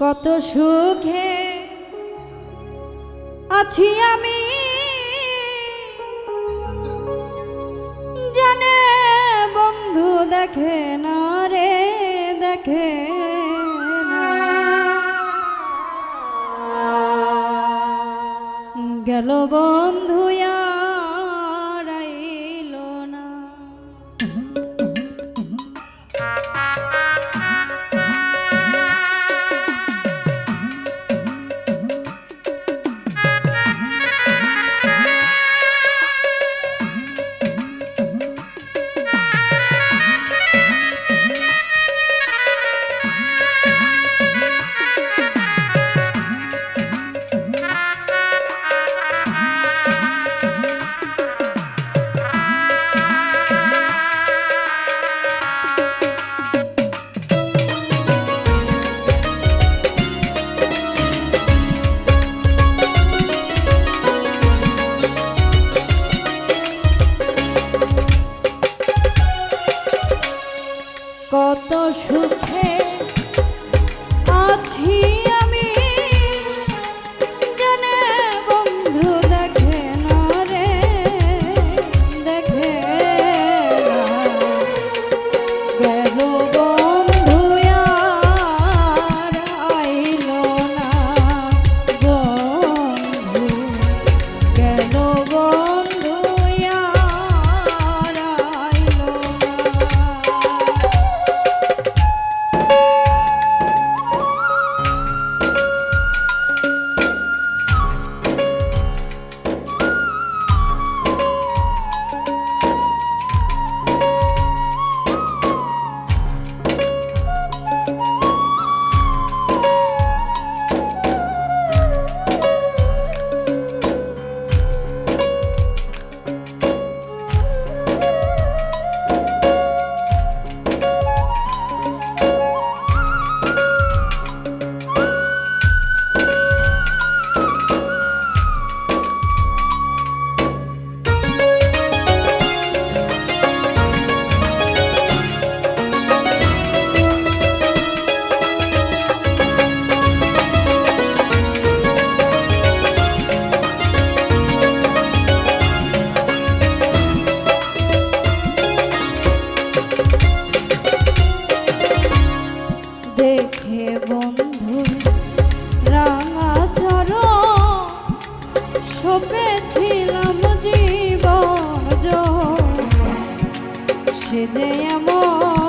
কত সুখে আছি আমি জানে বন্ধু দেখে না রে দেখে। গেল বন্ধু আর না কত সুখে আছি সপেছিলাম জীবন সে যে এমন